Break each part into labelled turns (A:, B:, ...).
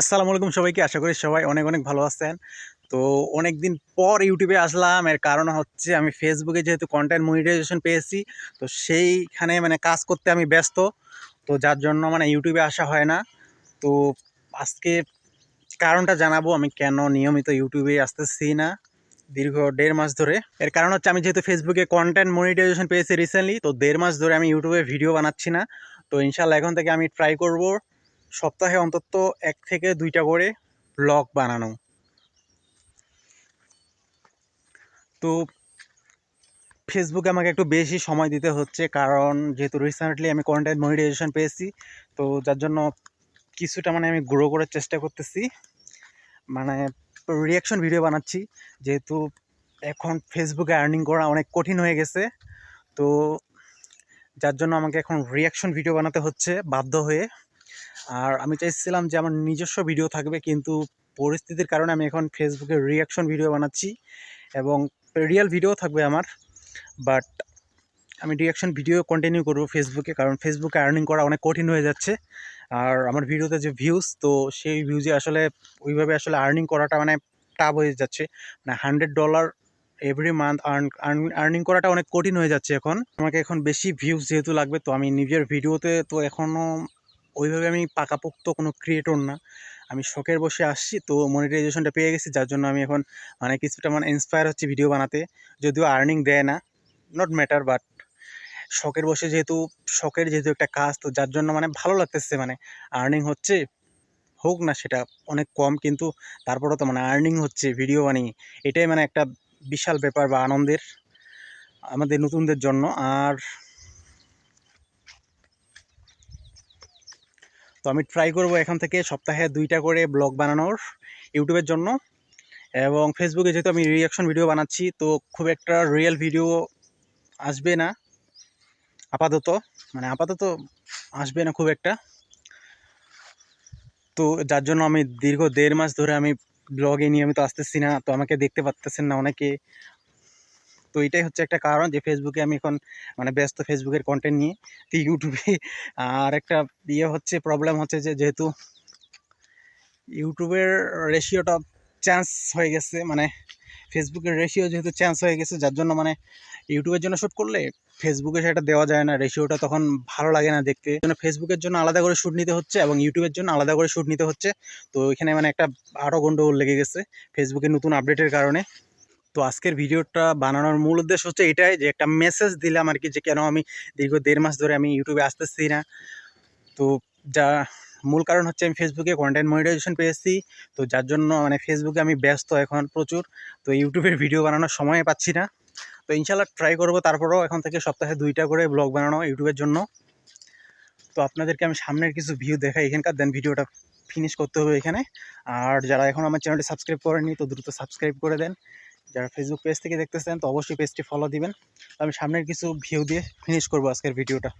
A: আসসালামু আলাইকুম সবাইকে, আশা করি সবাই অনেক অনেক ভালো আছেন। তো অনেক দিন পর ইউটিউবে আসলাম, এর কারণ হচ্ছে আমি ফেসবুকে যেহেতু কন্টেন্ট মনিটাইজেশন পেয়েছি, তো সেইখানে মানে কাজ করতে আমি ব্যস্ত, তো যার জন্য মানে ইউটিউবে আসা হয় না। তো আজকে কারণটা জানাব, আমি কেন নিয়মিত ইউটিউবে আসতেছি না, দীর্ঘ দেড় মাস ধরে। এর কারণ হচ্ছে আমি যেহেতু ফেসবুকে কন্টেন্ট মনিটাইজেশন পেয়েছি রিসেন্টলি তো দেড় মাস ধরে আমি ইউটিউবে ভিডিও বানাচ্ছি না, তো ইনশাল্লাহ এখন থেকে আমি ট্রাই করব। সপ্তাহে অন্তত এক থেকে দুইটা করে ব্লগ বানানো। তো ফেসবুকে আমাকে একটু বেশি সময় দিতে হচ্ছে কারণ যেহেতু রিসেন্টলি আমি কন্টেন্ট মনিটাইজেশন পেয়েছি, তো যার জন্য কিছুটা মানে আমি গ্রো করার চেষ্টা করতেছি। মানে রিয়াকশন ভিডিও বানাচ্ছি, যেহেতু এখন ফেসবুকে আর্নিং করা অনেক কঠিন হয়ে গেছে। তো যার জন্য আমাকে এখন রিয়াকশন ভিডিও বানাতে হচ্ছে বাধ্য হয়ে। আর আমি চাইছিলাম যে আমার নিজস্ব ভিডিও থাকবে, কিন্তু পরিস্থিতির কারণে আমি এখন ফেসবুকে রিয়াকশন ভিডিও বানাচ্ছি এবং রিয়েল ভিডিও থাকবে আমার বাট আমি রিয়াকশন ভিডিও কন্টিনিউ করব ফেসবুকে কারণ ফেসবুকে আর্নিং করা অনেক কঠিন হয়ে যাচ্ছে। আর আমার ভিডিওতে যে ভিউজ তো সেই ভিউজে আসলে, ওইভাবে আসলে আর্নিং করাটা মানে টাফ হয়ে যাচ্ছে। মানে hundred dollar every month earn earning করাটা অনেক কঠিন হয়ে যাচ্ছে এখন। আমাকে এখন বেশি ভিউজ যেহেতু লাগবে, তো আমি নিজের ভিডিওতে তো এখনও ওইভাবে আমি পাকাপোক্ত কোনো ক্রিয়েটর না। আমি শখের বসে আসছি, তো মনিটাইজেশনটা পেয়ে গেছি, যার জন্য আমি এখন মানে কিছুটা মানে ইন্সপায়ার হচ্ছে ভিডিও বানাতে। যদিও আর্নিং দেয় না নট ম্যাটার বাট শখের বসে যেহেতু, শখের যেহেতু একটা কাজ, তো যার জন্য মানে ভালো লাগতেছে মানে আর্নিং হচ্ছে, হোক না সেটা অনেক কম, কিন্তু তারপরেও তো মানে আর্নিং হচ্ছে ভিডিও বানিয়ে। এটাই মানে একটা বিশাল ব্যাপার বা আনন্দের, আমাদের নতুনদের জন্য। আর তো আমি ট্রাই করব এখান থেকে সপ্তাহে দুইটা করে ব্লগ বানানোর ইউটিউবের জন্য। এবং ফেসবুকে যেহেতু আমি রিয়াকশন ভিডিও বানাচ্ছি, তো খুব একটা রিয়েল ভিডিও আসবে না। আপাতত মানে আপাতত আসবে না খুব একটা। তো যার জন্য আমি দীর্ঘ দেড় মাস ধরে আমি ব্লগে নিয়মিত আসতেছি না, তো আমাকে দেখতে পারতেছেন না অনেকে। তো এটাই হচ্ছে একটা কারণ যে ফেসবুকে আমি এখন মানে ব্যস্ত ফেসবুকের কন্টেন্ট নিয়ে তো ইউটিউবে আর একটা ইয়ে হচ্ছে প্রবলেম হচ্ছে যে যেহেতু ইউটিউবের রেশিওটা চান্স হয়ে গেছে মানে ফেসবুকের রেশিও যেহেতু চান্স হয়ে গেছে, যার জন্য মানে ইউটিউবের জন্য শ্যুট করলে ফেসবুকে সেটা দেওয়া যায় না রেশিওটা তখন ভালো লাগে না দেখতে। জন্য ফেসবুকের জন্য আলাদা করে শ্যুট নিতে হচ্ছে এবং ইউটিউবের জন্য আলাদা করে শ্যুট নিতে হচ্ছে। তো এখানে মানে একটা আরও গন্ডগোল লেগে গেছে ফেসবুকে নতুন আপডেটের কারণে। তো আজকের ভিডিওটা বানানোর মূল উদ্দেশ্য হচ্ছে এটাই যে একটা মেসেজ দিলাম আর কি যে কেন আমি দীর্ঘ দেড় মাস ধরে আমি ইউটিউবে আসতেছি না। তো যা মূল কারণ হচ্ছে আমি ফেসবুকে কন্টেন্ট মনিটাইজেশন পেয়েছি। তো যার জন্য মানে ফেসবুকে আমি ব্যস্ত এখন প্রচুর। তো ইউটিউবের ভিডিও বানানোর সময় পাচ্ছি না। তো ইনশাল্লাহ ট্রাই করব তারপরেও এখন থেকে সপ্তাহে দুইটা করে ব্লগ বানানো ইউটিউবের জন্য। তো আপনাদেরকে আমি সামনের কিছু ভিউ দেখাই। এখানকার দেন ভিডিওটা ফিনিশ করতে হবে এখানে। আর যারা এখন আমার চ্যানেলটি সাবস্ক্রাইব করেনি তো দ্রুত সাবস্ক্রাইব করে দেন। যারা ফেসবুক পেজ থেকে দেখতেছেন, তো অবশ্যই পেজটি ফলো দিবেন। আমি সামনের কিছু ভিউ দিয়ে ফিনিশ করব আজকের ভিডিওটা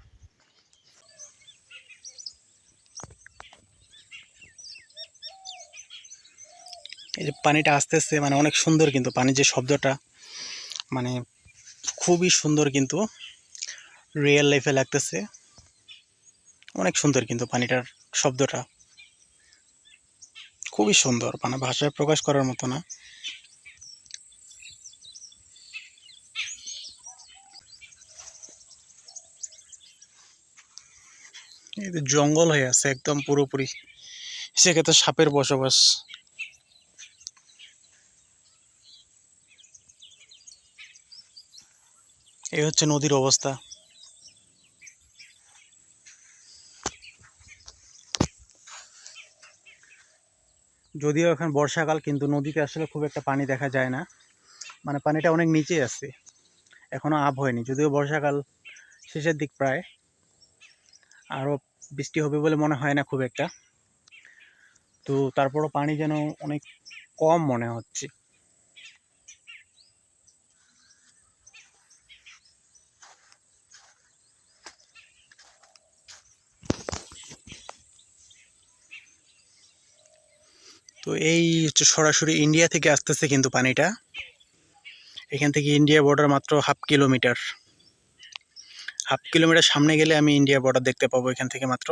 A: এই যে পানিটা আসতেছে মানে অনেক সুন্দর কিন্তু পানির যে শব্দটা মানে খুবই সুন্দর কিন্তু রিয়েল লাইফে লাগতেছে। অনেক সুন্দর কিন্তু পানিটার শব্দটা। খুবই সুন্দর মানে ভাষায় প্রকাশ করার মতো না। জঙ্গল হয়ে আছে একদম পুরোপুরি। সেক্ষেত্রে সাপের বসবাস। এই হচ্ছে নদীর অবস্থা। যদিও এখন বর্ষাকাল, কিন্তু নদীতে আসলে খুব একটা পানি দেখা যায় না। মানে পানিটা অনেক নিচে আছে। এখনও আপ হয়নি, যদিও বর্ষাকাল শেষের দিক প্রায়। আরও বৃষ্টি হবে বলে মনে হয় না খুব একটা। তো তারপরও পানি যেন অনেক কম মনে হচ্ছে। তো এই হচ্ছে সরাসরি ইন্ডিয়া থেকে আসতেছে কিন্তু পানিটা। এখান থেকে ইন্ডিয়া বর্ডার মাত্র হাফ কিলোমিটার হাফ কিলোমিটার সামনে গেলে আমি ইন্ডিয়া বর্ডার দেখতে পাবো এখান থেকে মাত্র।